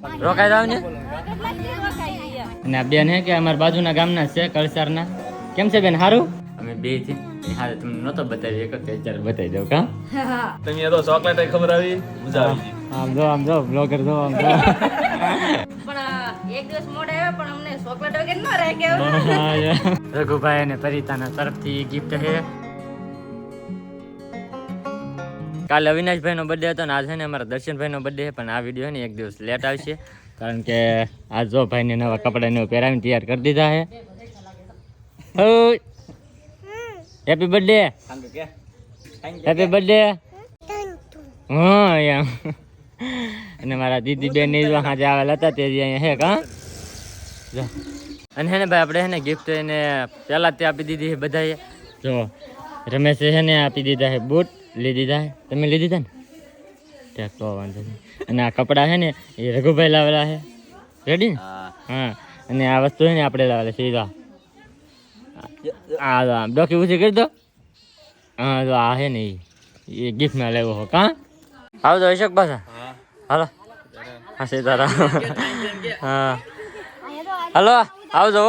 રોકાઈ જાવ ને? અને આ બેન હે કે અમારા બાજુના ગામના છે કળસારના. કેમ છે બેન સારું અમે બેથી હારે તમને નહોતો બતાવી એક અત્યારે બતાવી દઉં કા? તમે તો ચોકલેટ ખબર આવી? મજા આવી. આમ જો આમ જો બ્લોગર જો આમ જો. પણ એક દિવસ મોડે આવ્યા પણ અમને ચોકલેટ વગર ન રાખ્યા રઘુભાઈ અને પરિતાના તરફથી ગિફ્ટ છે કાલે અવિનાશભાઈ નો બર્થડે હતો ને આજે ને અમારા દર્શનભાઈ નો બર્થડે પણ આ વીડિયો ને એક દિવસ લેટ આવશે. કારણ કે આ જો ભાઈને નવા કપડા ને પહેરાવીને તૈયાર કરી દીધા છે. હેપી બર્થડે હેપી બર્થડે હા, એમ. અને મારા દીદી બેનની આજે આવેલા હતા તે અહીંયા હે. કા અને હે ને ભાઈ, આપણે હે ને ગિફ્ટ એને પહેલા તે આપી દીધી છે બધાએ. જો, રમેશે છે ને આપી દીધા છે બૂટ. લઈ તા? તમે લીધી તા ને? ત્યાં તો વાંધો નહીં. અને આ કપડાં છે ને એ રઘુભાઈ લાવેલા છે. રેડી ને? હા. અને આ વસ્તુ છે ને આપણે લાવેલા સીધા. આ તો આમ ડોકી ઊંચી કરી દો. હા તો આ છે ને ઈ. એ ગિફ્ટમાં લેવો હો કાં? આવજો અશોક પાછા. હાલો. હા સીતારામ. હા. હલો આવજો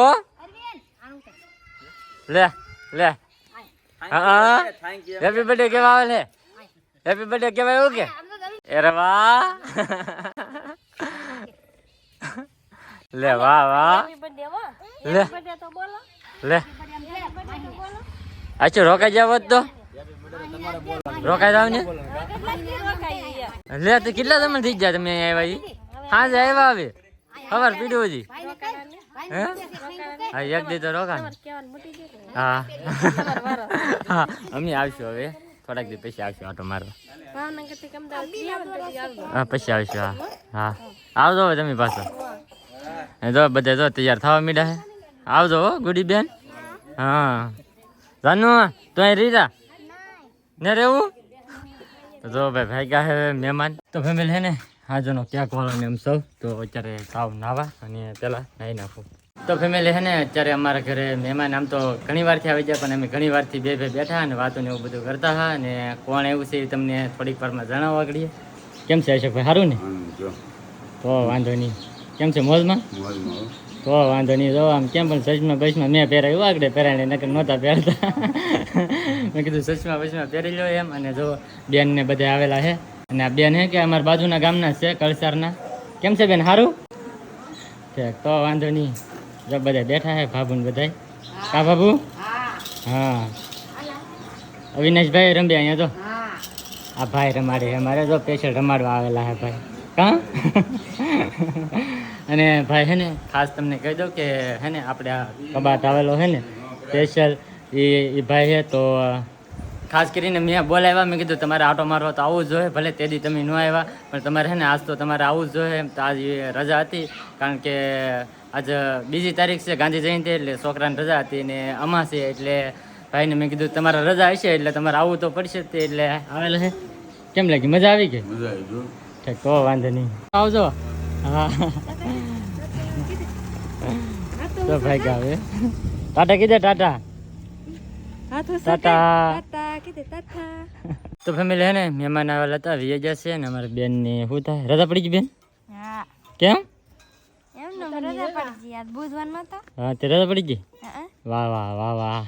લે લે. હા હેપી બર્થડે કેવા આવે હેપી બર્થડે કેવા એવું કે? અરે વાહ. લે વાહ વાહ. લે. લે. આચો રોકાઈ જાવ તો? રોકાઈ જાવ ને? લે તો કેટલા તમને થઈ ગયા તમે આવ્યા હા જ આવ્યા આવે ખબર પીડ્યું હજી. હે હા એક દી તો રોકા હા હા અમે આવશું હવે થોડાક દી પછી આવશું આટો મારવા હા પછી આવશું હા હા આવજો હવે તમે પાછો જો બધા જો તૈયાર થવા મીડા હે આવજો હો ગુડી બેન હા જાનુ તો અહીં રીજા ને રેવું તો જો ભાઈ ભાગ્યા હે મહેમાન તો ફેમિલી હે ને હાજરનો ક્યાંક વાળો ને એમ સૌ. તો અત્યારે સાવ નાવા અને પેલા નાહી નાખું. તો ફેમિલી હે ને અત્યારે અમારા ઘરે મહેમાન આમ તો ઘણી વારથી આવી જાય પણ અમે ઘણી વારથી બે બે બેઠા અને વાતો ને એવું બધું કરતા હતા અને કોણ એવું છે એ તમને થોડીક વારમાં જણાવવા આગળ કેમ છે અશોકભાઈ સારું ને? તો વાંધો નહીં. કેમ છે મોજમાં? તો વાંધો નહીં જો આમ કેમ પણ સચમાં બસમાં મેં પહેરાયું આગળ પહેરાય નકર નહોતા પહેરતા. મેં કીધું સચમાં બસમાં પહેરી લો એમ અને જો બેન ને બધા આવેલા છે અને આ બેન હે કે અમારા બાજુના ગામના છે કળસારના. કેમ છે બેન સારું ઠીક તો વાંધો નહીં. જો બધા બેઠા હે ભાભુ ને બધા કા ભાભુ? હા. અવિનાશભાઈ રમ્યા અહીંયા તો આ ભાઈ રમાડે છે મારે જો સ્પેશિયલ રમાડવા આવેલા હે ભાઈ. કા? અને ભાઈ હે ને ખાસ તમને કહી દઉં કે હે ને આપણે આ કબાટ આવેલો છે ને સ્પેશિયલ એ ભાઈ છે તો ખાસ કરીને મેં બોલાવ્યા મેં કીધું તમારે આટો મારવા તો આવવું જોઈએ ભલે તે દી તમે ન આવ્યા પણ તમારે હે ને આજ તો તમારે આવવું જ જોઈએ. તો આજ રજા હતી કારણ કે આજ બીજી તારીખ છે ગાંધી જયંતિ એટલે છોકરાની રજા હતી ને અમાસે એટલે ભાઈને મેં કીધું તમારે રજા હશે એટલે તમારે આવવું તો પડશે જ તે એટલે આવેલ છે. કેમ લાગી? મજા આવી ગઈ મજા આવી ગયો તો વાંધો નહીં. આવજો. હા. તો ભાઈ ગાવે. ટાટા કીધે ટાટા. તો ફેમિલી હે ને મહેમાન આવેલા હતા વીએ જશે ને અમારા બેન? ને શું થાય રજા પડી ગઈ બેન કેમ હા તે રજા પડી ગઈ? વાહ વાહ વાહ વાહ.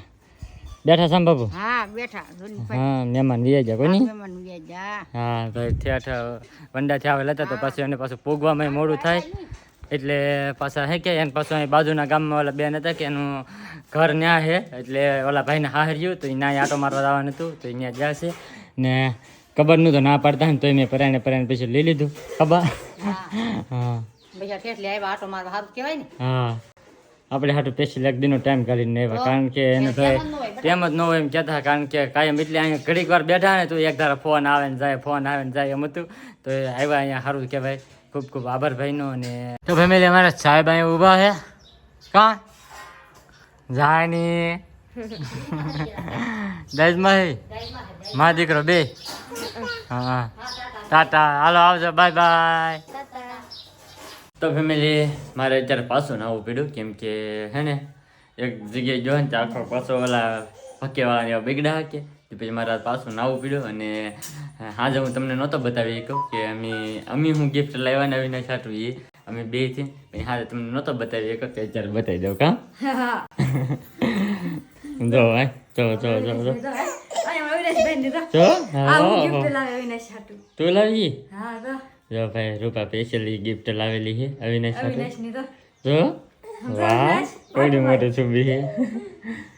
બેઠા સામ બાબુ હા બેઠા હા મહેમાન વીએ જા કોની મહેમાન ઉયા જા હા ભાઈ થયા આવેલા હતા તો પાછું એને પાછું પૂગવામાં મોડું થાય. એટલે પાછા હે કે એને પાછું અહીં બાજુના ગામમાં ઓલા બેન હતા કે એનું ઘર ન્યા છે એટલે ઓલા ભાઈને હાર્યું તો એ ના આટો મારવા જવાનું હતું તો ત્યાં જશે ને ખબરનું તો ના પાડતા ને તોય મેં પરાણે પરાણે પછી લઈ લીધું. ખબર? હા. હા. આપણે હાટું પેશી એક દિનનો ટાઈમ કાઢીને આવ્યા કારણ કે એને ભાઈ તેમ જ ન હોય એમ કહેતા કારણ કે કાયમ એટલે અહીંયા ઘડીક વાર બેઠા ને તો એક ધારા ફોન આવે ને જાય ફોન આવે ને જાય એમ હતું. તો એ આવ્યા અહીંયા સારું કહેવાય. ખૂબ ખૂબ આભાર ભાઈનો અને તો ફેમિલી અમારા સાહેબ અહીંયા ઊભા છે. કા? જાની. દસમાં મા દીકરો, બે. હા. ટાટા. હાલો, આવજો. Bye bye. તો ફેમિલી મારે અત્યારે પાછું નાવું પડ્યું. કેમ કે, હે ને, એક જગ્યાએ જો ને આખો પાછો ઓલા ભક્કેવાળા એવા બગડા કે પછી મારા પાછું નાવું પીડ્યું અને હાજે હું તમને નહોતો બતાવી કહું કે અમે અમે હું ગિફ્ટ લાવ્યા ને અવિનાશ હાટું એ. અમે બેથી પછી હાજે તમને નહોતો બતાવી એક કે અત્યારે બતાવી દઉં કા? જો ભાઈ જો જો જો જો. તું લાવી? જો. ભાઈ રૂપા સ્પેશિયલી ગિફ્ટ લાવેલી છે અવિનાશ જો? વાહ કોઈ મોટી છે. આ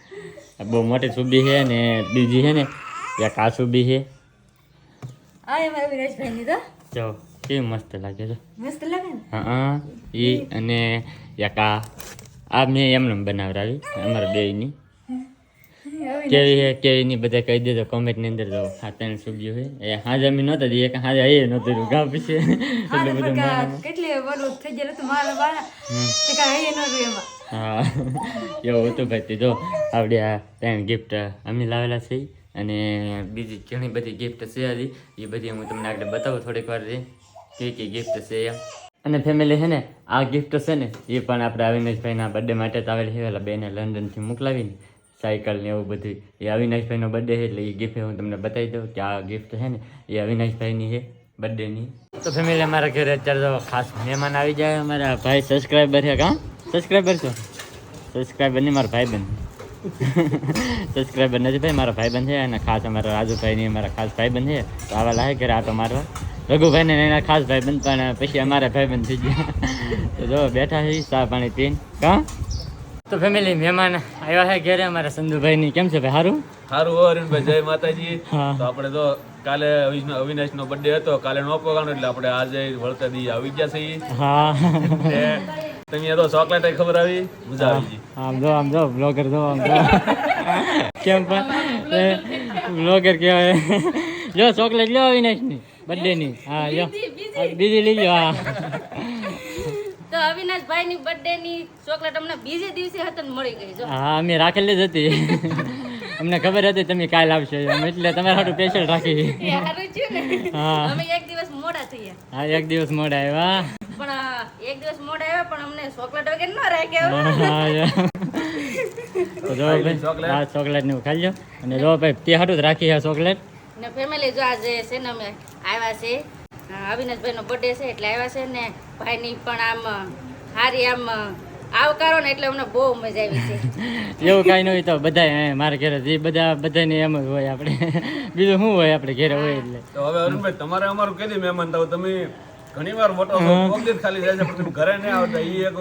બહુ મોટી સુબી છે ને બીજી છે ને એક આ છુબી છે. જો કેવી મસ્ત લાગે છે. મસ્ત લાગે ને? હા ઈ અને એક આ આ મેં એમને બનાવડાવી અમારા બેયની. કેવી છે કેવી ની બધા કહી દેજો કોમેન્ટની અંદર જો આ ત્રણ સુબીઓ છે. એ હાજે અમે નહોતા દઈએ કે હાજે એ નહોતું ગામ પછી. એટલે બધું કેટલી વરુ થઈ ગયેલું હતું મારા બાળા તે કાંઈ એમાં. હા. એવું હતું ભાઈ જો આપણે આ ત્રણ ગિફ્ટ અમે લાવેલા છે અને બીજી ઘણી બધી ગિફ્ટ છે હજી. એ બધી હું તમને આગળ બતાવું થોડીક વાર કઈ કઈ ગિફ્ટ છે એમ અને ફેમિલી છે ને, આ ગિફ્ટ છે ને, એ પણ આપણે અવિનાશભાઈના બર્થડે માટે જ આવેલી છે. પેલા બેને લંડનથી મોકલાવીને સાયકલ ને એવું બધું. એ અવિનાશભાઈનો બર્થડે છે એટલે એ ગિફ્ટ હું તમને બતાવી દઉં કે આ ગિફ્ટ છે ને, એ અવિનાશભાઈની છે બર્થડેની તો ફેમિલી અમારા ઘરે અત્યારે તો ખાસ મહેમાન આવી જાય અમારા ભાઈ સબસ્ક્રાઈબર છે, કાં? સબસ્ક્રાઈબર છો? સબસ્ક્રાઈબર નહીં મારા ભાઈબંધ સબસ્ક્રાઈબર નથી ભાઈ મારા ભાઈબંધ છે અને ખાસ અમારા રાજુભાઈ ની અમારા ખાસ ભાઈબંધ છે. તો આવા લાગે ઘરે આટો મારવા. રઘુભાઈ ને એના ખાસ ભાઈ બંધ પણ પછી અમારા ભાઈબંધ થઈ ગયા. તો જો બેઠા છે ચા પાણી પીને. કા? તો ફેમિલી મહેમાન આવ્યા છે ઘરે અમારા સંધુભાઈ ની. કેમ છે ભાઈ સારું સારું હો અરવિંદભાઈ જય માતાજી. તો આપણે તો કાલે અવિનાશ નો બર્થડે હતો કાલે નો પગાણો એટલે આપણે આજે વળતા દી આવી ગયા છીએ. હા. તમે તો ચોકલેટ ખબર આવી? મજા આવી ગઈ. આમ જો આમ જો બ્લોગર જો આમ જો. કેમ પણ? બ્લોગર કહેવાય. જો ચોકલેટ લ્યો અવિનાશની બર્થડે ની. હા જો બીજી લઈ લ્યો હા. તો અવિનાશભાઈ ની બર્થડે ની ચોકલેટ અમને બીજે દિવસે હતા મળી ગઈ જો. હા અમે રાખેલી જ હતી. અમને ખબર હતી તમે કાલ આવશો એમ. એટલે તમારા હાટું સ્પેશિયલ રાખી. હા. અમે એક દિવસ મોડા થયા. હા એક દિવસ મોડા આવ્યા. પણ એક દિવસ મોડા આવ્યા પણ અમને ચોકલેટ વગેરે ન રાખ્યા. તો જો ભાઈ. આ ચોકલેટ ને ખાઈ લો અને જો ભાઈ તે હાટું જ રાખી છે ચોકલેટ ને ફેમિલી જો આજે છે ને અમે આવ્યા છે. અવિનાશભાઈ નો બર્થડે છે એટલે આવ્યા છે ને ભાઈ ની પણ આમ સારી હારી આમ આવકારો ને એટલે અમને બહુ મજા આવી છે. એવું કાંઈ ન હોય તો બધા મારા ઘરે જે બધા બધાને એમ જ હોય આપણે. બીજું શું હોય આપણે ઘરે હોય એટલે. તો હવે અરુણભાઈ તમારે અમારું કદી મહેમાન થાવ? તમે ઘણી મોટો છો કોક દી જ ખાલી જાય છે પણ ઘરે નહીં આવતા એ એક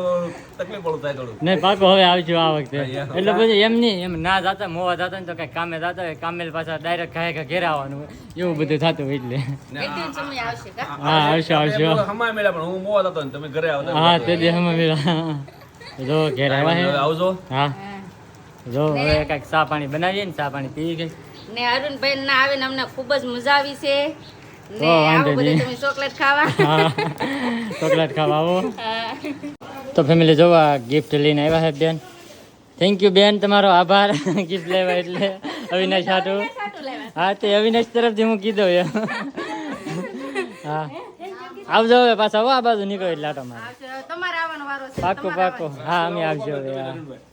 તકલીફ પડું થાય થોડું નહીં પાકો હવે આવજો આ વખતે. એટલે પછી એમ નહીં એમ ના જાતા મોવા જાતા ને તો કઈ કામે જાતા હોય કામે પાછા ડાયરેક્ટ ખાય કે ઘેર આવવાનું એવું બધું થતું હોય એટલે. આવશે હા આવશો. આવશો હમાય પણ હું મોવા થતો ને તમે ઘરે આવતા હા તે દે હમ જો ઘેર આવ્યા આવજો. હા. જો હવે કાંઈક ચા પાણી બનાવીએ ને ચા પાણી પી ગઈ ને અરુણભાઈ ના આવે ને અમને ખૂબ જ મજા આવી છે. તો વાંધો નહીં. ચોકલેટ ખાવા. ચોકલેટ ખાવા આવો. તો ફેમિલી જોવા આ ગિફ્ટ લઈને આવ્યા છે બેન. થેન્ક યુ બેન તમારો આભાર. ગિફ્ટ લેવા એટલે અવિનાશ હાટું. હા તે અવિનાશ તરફથી હું કીધું હા. આવજો હવે પાછા આ બાજુ નીકળો એટલે આટો મારે પાકો પાકું હા અમે આવજો હવે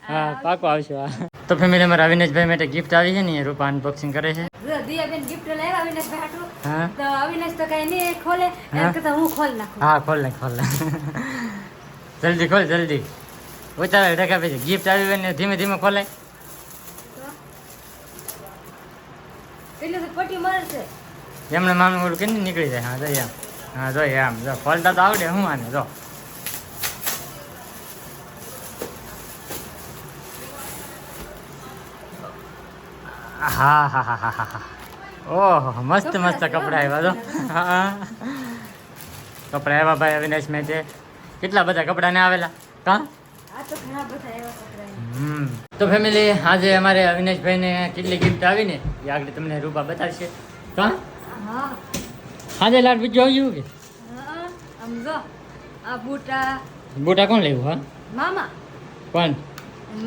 હા. પાકો આવશો હા. તો ફેમિલી અમારા અવિનાશભાઈ માટે ગિફ્ટ આવી છે ને એ રૂપા અનબોક્સિંગ કરે છે. હા. ખોલે. નાખું. ખોલ જલ્દી ખોલ જલ્દી. ઉતારે ટકા પછી. ગિફ્ટ આવી ને ધીમે ધીમે ખોલે. એમને માનું ઓલું કેમ નીકળી જાય હા જો એમ હા જો એમ જો ફોલતા તો આવડે હું આને જો. હા હા હા હા હા. ઓહો મસ્ત મસ્ત કપડા આવ્યા તો હા કપડા આવ્યા ભાઈ અવિનાશ મેં છે કેટલા બધા કપડા ને આવેલા? કા? તો ફેમિલી આજે અમારે અવિનાશભાઈને કેટલી ગિફ્ટ આવી ને? એ આગળ તમને રૂપા બતાવશે. કા? હા. આજે લાડ બીજું આવ્યું કે? હા આમ જો આ બુટા. બુટા કોણ લેવું હા? મામા. કોણ?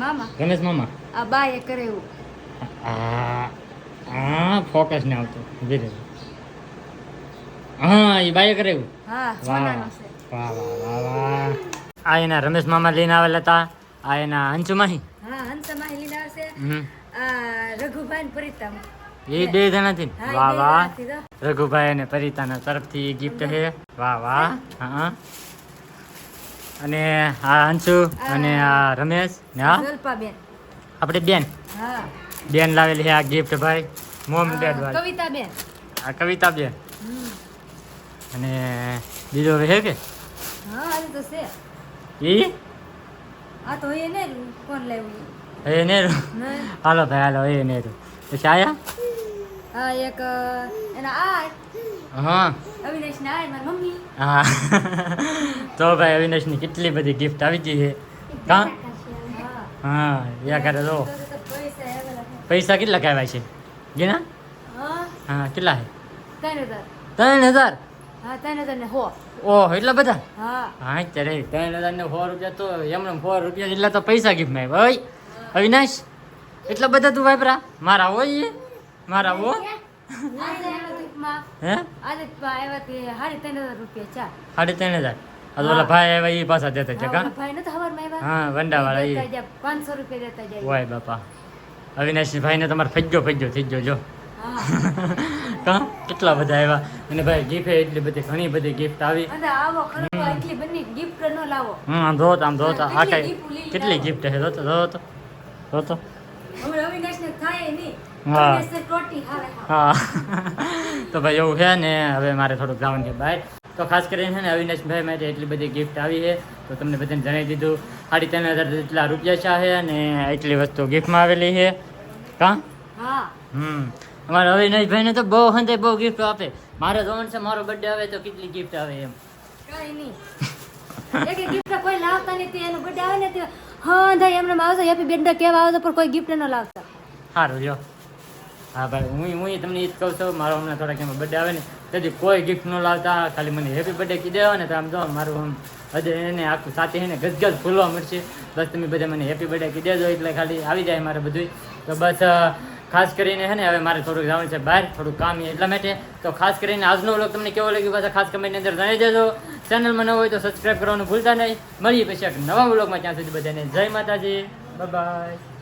મામા. રમેશ મામા. આ બાએ કરે એવું આ આ ફોકસ ને આવતું. ધીરે હા એ બાય કરે એવું હા સોનાનો છે. વાહ વાહ વાહ વાહ. આ એના રમેશ મામા લઈને આવેલા હતા. આ એના અંશુમાહી. હા હંસમાહી લઈને આવશે આ રઘુભાઈ પરિતા એ બે જણાથી હા, વાહ વાહ. રઘુભાઈ અને પરિતાના તરફથી ગિફ્ટ છે. વાહ વાહ. હા. અને આ અંશુ અને આ રમેશ ને આપણે બેન. બેન લાવેલી છે આ ગિફ્ટ ભાઈ. મોમ ડેડ વાળી કવિતાબેન. આ કવિતા બેન અને બીજો હવે છે કે? હા તો છે. એ આ તો એ કોણ લાવ્યું. એ નેરું. હાલો ભાઈ હાલો એ નેરું. પછી આયા? હા એક એના આ હા. અવિનાશ ના આ મારી મમ્મી. હા. તો ભાઈ અવિનાશની કેટલી બધી ગિફ્ટ આવી ગઈ છે? કા? હા હા યા કરે તો પૈસા કેટલા કહેવાય છે? ગીના? હા. કેટલા છે? ત્રણ હજાર. ત્રણ હજાર? હા ત્રણ હજાર ને હો ઓહ એટલા બધા? હા. હા ત્યારે ત્રણ હજાર ને સો રૂપિયા તો એમણે સો રૂપિયા એટલા તો પૈસા ગિફ્ટમાં ભાઈ અવિનાશ એટલા બધા તું વાપરા? મારા હોય મારા હો ટૂંકમાં હે? સાડી ત્રણ હજાર ઓલા ભાઈ આવ્યા એ પાછા દેતા છે હા, કા ભાઈ હા દેતા એ જાય, પાંચસો રૂપિયા દેતા જાય. હોય બાપા. અવિનાશી ભાઈને તમારે ફજ્જો ફજ્જો થઈ ગયો જો કા? કેટલા બધા આવ્યા? અને ભાઈ ગિફ્ટ એટલી બધી ઘણી બધી ગિફ્ટ આવી. હમ. આમ જોત આમ જોત હા, આ કેટલી કઈ કેટલી ગિફ્ટ છે જોતો જોતો જોતો હા. હા. તો ભાઈ એવું છે ને હવે મારે થોડુંક જવાનું છે બહાર. તો ખાસ કરીને છે ને અવિનાશભાઈ માટે એટલી બધી ગિફ્ટ આવી છે. તો તમને બધાને જણાવી દીધું સાડી ત્રણ હજાર જેટલા રૂપિયા છે છે અને એટલી વસ્તુ ગિફ્ટમાં આવેલી છે. કા? હા. હમ. અમારા અવિનાશભાઈને તો બહુ હંતે બહુ ગિફ્ટ આપે. મારે જોવાનું છે મારો બર્થડે આવે તો કેટલી ગિફ્ટ આવે એમ. કઈ નહીં. એક એક કોઈ લાવતા નથી એનો બર્થડે આવે ને હા થાય એમને આવશે હેપી બર્થડે કેવા આવશે પણ કોઈ ગિફ્ટ ન લાવતા. સારું જો હા, ભાઈ, હું હું તમને એ જ કહું છું, મારો હમણાં થોડાક એમાં બર્થડે આવે ને, તેથી કોઈ ગિફ્ટ ન લાવતા, ખાલી મને હેપી બર્થડે કીધે આવે ને, તો આમ જો, મારું આમ હજે એને આખું સાથે એને ગજગજ ફૂલવા મળશે. બસ તમે બધા મને હેપી બર્થડે કીધે દો એટલે ખાલી આવી જાય મારે બધું તો બસ ખાસ કરીને હે ને, હવે મારે થોડુંક જવાનું છે બહાર થોડું કામ એટલા માટે. તો ખાસ કરીને આજનો વ્લોગ તમને કેવો લાગ્યો પાછા ખાસ કમેન્ટની અંદર જણાવી દેજો. ચેનલમાં ન હોય તો સબસ્ક્રાઈબ કરવાનું ભૂલતા નહીં. મળીએ પછી એક નવા વ્લોગમાં ત્યાં સુધી બધાને જય માતાજી. બાય